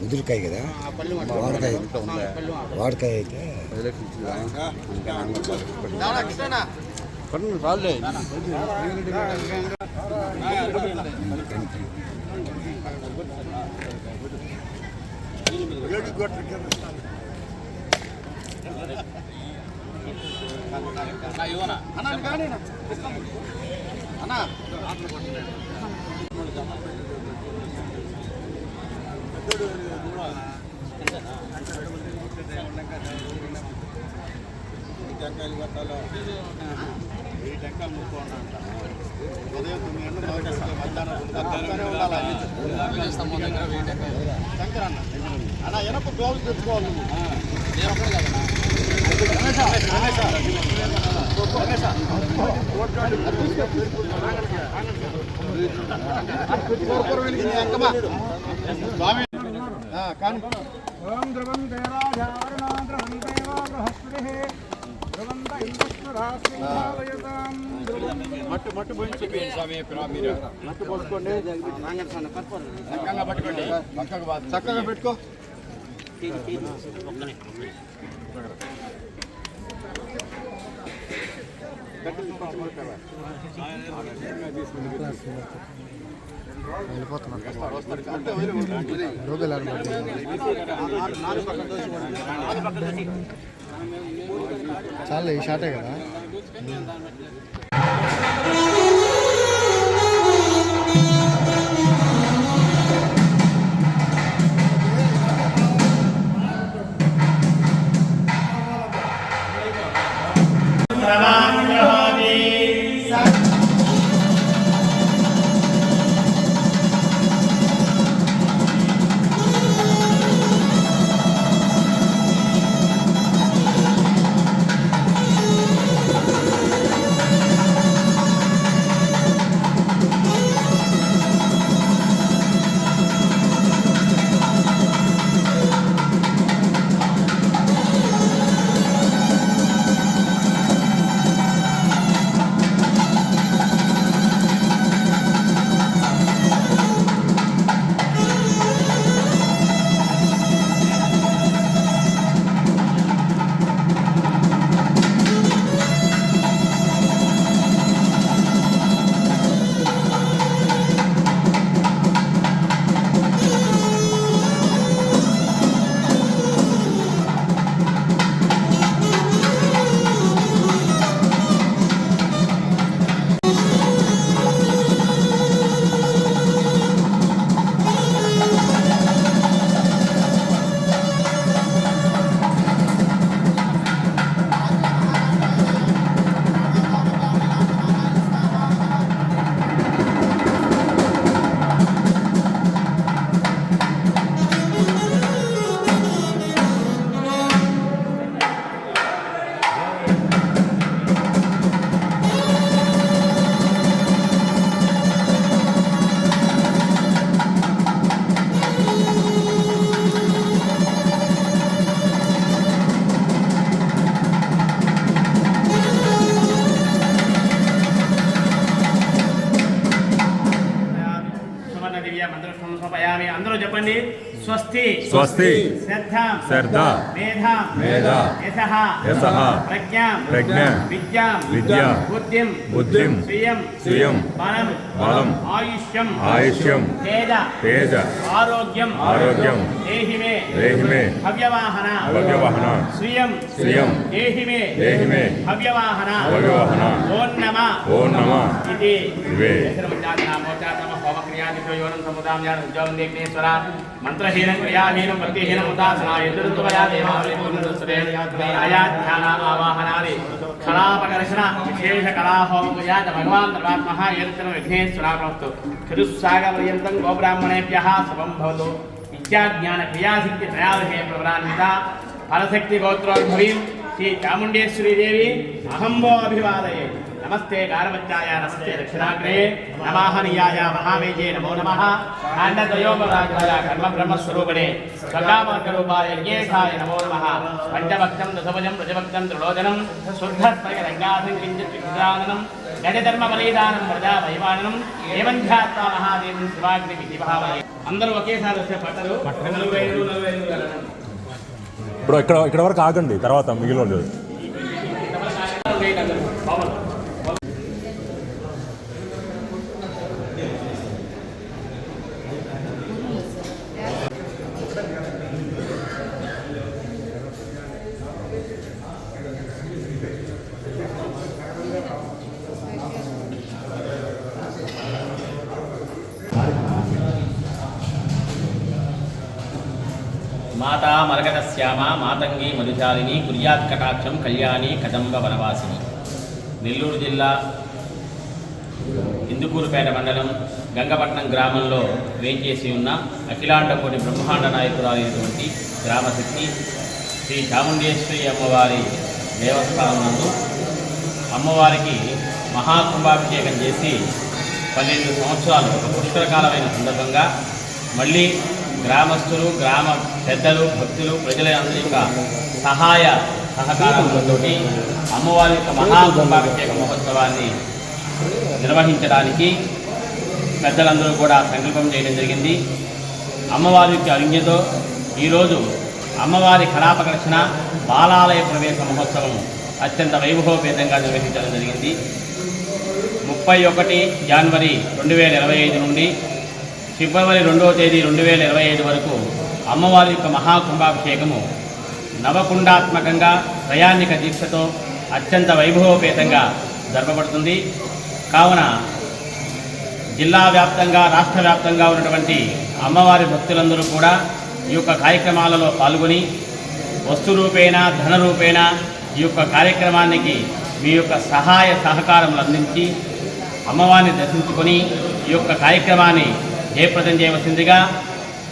ముదురుకాయ కదా వాడకాయ వాడకాయ అయితే రాలే టెంకాయలు కట్టాలో ఈ టెంకాయలు ఉదయం తొమ్మిది మధ్యాహ్నం శంకర్ అన్న అన్న ఎనప తెచ్చుకోవాలి నువ్వు రమేష్, రమేష్, ఓం బృహస్పతిః మట్టు మట్టు పోయించి స్వామి మీరు మట్టు పోసుకోండి చక్కగా పట్టుకోండి. చక్కగా పెట్టుకో. చాలా ఈ షాటే కదా. ने स्वस्ति स्वस्ति श्रद्धा श्रद्धा मेधा मेधा यशः यशः प्रज्ञा प्रज्ञा विद्या विद्या बुद्धिं बुद्धिं स्वयं स्वयं बलं बलम् आयुष्यम आयुष्यम तेज तेज आरोग्यम आरोग्यम देहि मे देहि मे भव्यवाहन भव्यवाहन स्वीयं स्वीयं देहि मे देहि मे भव्यवाहन भव्यवाहन ओम नमः ओम नमः इति द्वे नामोचातम ఓం నమ ఓం నమ ఇది ఇవే మంత్రహీనం క్రియాహీనం భక్తిహీనం ఉదాసన ఎదురుత్వయా దేవాలయ పూర్ణదృష్టే అయా ఆవాహనాది కళాపకర్షణ విశేష కళాహోమయ భగవాన్ సర్వాత్మ ఏదైనా విఘ్నేశ్వరాప్రవస్తు చతుస్సాగపర్యంతం గోబ్రాహ్మణేభ్య శుభం భవతు. విద్యాజ్ఞాన క్రియాశక్తి త్రయాదశే ప్రవరాన్విత. ఫలశక్తి శ్రీ చాముండేశ్వరీదేవి అహంబో అభివాదయే నమస్తే గారవచ్చాయ నమస్తే దక్షిణాగ్రే నమాహనీయాయ మహావేజే నమో నమః. ఖండతయోపరాజాయ కర్మ బ్రహ్మస్వరూపిణే స్వకామర్గరూపాయ యజ్ఞేశాయ నమో నమః. పంచభక్తం దశభుజం రజభక్తం త్రిలోచనం శుద్ధస్త్రయ రంగాసం కించిత్ విద్రాననం గజధర్మ బలిదానం ప్రజా వైవాననం ఏవంధ్యాత్మా మహాదేవం శివాగ్ని విధి అందరూ ఒకేసారి వచ్చే పట్టరు నలుగురు ఐదు నలుగురు ఐదు ఇప్పుడు ఇక్కడ ఇక్కడ వరకు ఆగండి తర్వాత మిగిలిన వాళ్ళు శ్యామ మాతంగి మధుచాలిని కుర్యాత్ కటాక్షం కళ్యాణి కదంబ వనవాసిని. నెల్లూరు జిల్లా ఇందుకూరుపేట మండలం గంగపట్నం గ్రామంలో వేంచేసి ఉన్న అఖిలాండకోటి బ్రహ్మాండ నాయకురాలైనటువంటి గ్రామశక్తి శ్రీ చాముండేశ్వరి అమ్మవారి దేవస్థానంలో అమ్మవారికి మహాకుంభాభిషేకం చేసి పన్నెండు సంవత్సరాలు ఒక పుష్కరకాలమైన సందర్భంగా మళ్ళీ గ్రామస్తులు గ్రామ పెద్దలు భక్తులు ప్రజల యొక్క సహాయ సహకారాలతో అమ్మవారి యొక్క మహాకుంభాభిషేక మహోత్సవాన్ని నిర్వహించడానికి పెద్దలందరూ కూడా సంకల్పం చేయడం జరిగింది. అమ్మవారి యొక్క అరుణ్యతో ఈరోజు అమ్మవారి కళాపకర్షణ బాలాలయ ప్రవేశ మహోత్సవం అత్యంత వైభవపేతంగా నిర్వహించడం జరిగింది. ముప్పై ఒకటి జనవరి రెండు వేల ఇరవై ఐదు నుండి ఫిబ్రవరి రెండవ తేదీ రెండు వేల ఇరవై ఐదు వరకు అమ్మవారి యొక్క మహాకుంభాభిషేకము నవకుండాత్మకంగా ప్రయాణిక దీక్షతో అత్యంత వైభవపేతంగా జరపబడుతుంది. కావున జిల్లా వ్యాప్తంగా రాష్ట్ర వ్యాప్తంగా ఉన్నటువంటి అమ్మవారి భక్తులందరూ కూడా ఈ యొక్క కార్యక్రమాలలో పాల్గొని వస్తు రూపేణ ధన రూపేణ ఈ యొక్క కార్యక్రమానికి మీ యొక్క సహాయ సహకారములు అందించి అమ్మవారిని దర్శించుకొని ఈ యొక్క కార్యక్రమాన్ని జయప్రదం చేయవలసిందిగా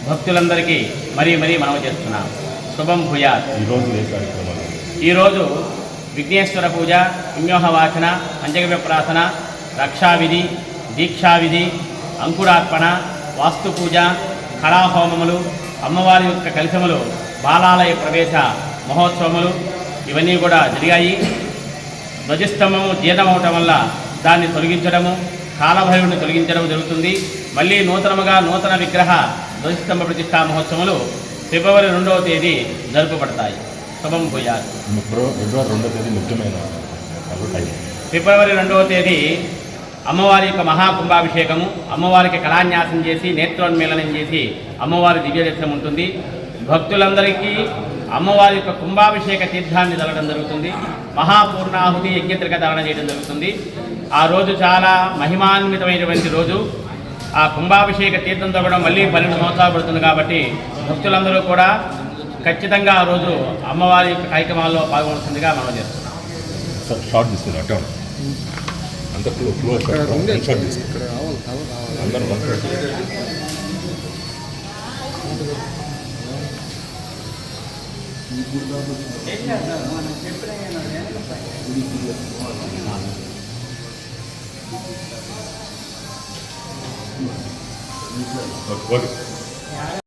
భక్తులందరికీ మరీ మరీ మనవి చేస్తున్నాం. శుభం భూయాత్. ఈరోజు ఏ కార్యక్రమాలు? ఈరోజు విఘ్నేశ్వర పూజ పుణ్యోహవాచన పంచగవ్య ప్రార్థన రక్షావిధి దీక్షావిధి అంకురార్పణ వాస్తు పూజ కళాహోమములు అమ్మవారి యొక్క కలశములు బాలాలయ ప్రవేశ మహోత్సవములు ఇవన్నీ కూడా జరిగాయి. ధ్వజస్తంభము జీర్ణమవటం వల్ల దాన్ని తొలగించడము కాలభైరుని తొలగించడం జరుగుతుంది. మళ్ళీ నూతనముగా నూతన విగ్రహ ధ్వజస్తంభ ప్రతిష్టా మహోత్సవములు ఫిబ్రవరి రెండవ తేదీ జరుపబడతాయి శుభం భూయాలు ఫిబ్రవరి తేదీ ముఖ్యమైన రెండవ తేదీ అమ్మవారి యొక్క మహాకుంభాభిషేకము అమ్మవారికి కళాన్యాసం చేసి నేత్రోన్మేళనం చేసి అమ్మవారి దివ్య దర్శనం ఉంటుంది. భక్తులందరికీ అమ్మవారి యొక్క కుంభాభిషేక తీర్థాన్ని తగలడం జరుగుతుంది. మహాపూర్ణాహుతి యజ్ఞత్రిక ధారణ చేయడం జరుగుతుంది. ఆ రోజు చాలా మహిమాన్వితమైనటువంటి రోజు. ఆ కుంభాభిషేక తీర్థం తగ్గడం మళ్ళీ పన్నెండు సంవత్సరాలు పడుతుంది కాబట్టి భక్తులందరూ కూడా ఖచ్చితంగా ఆ రోజు అమ్మవారి యొక్క కార్యక్రమాల్లో పాల్గొనాల్సిందిగా మనం చేస్తున్నాం. షార్ట్ తీసుకుని అట్టే ఉంది. అంత ఫ్లో ఫ్లో షార్ట్ తీసుకుని అందరూ వన్ Аквалик.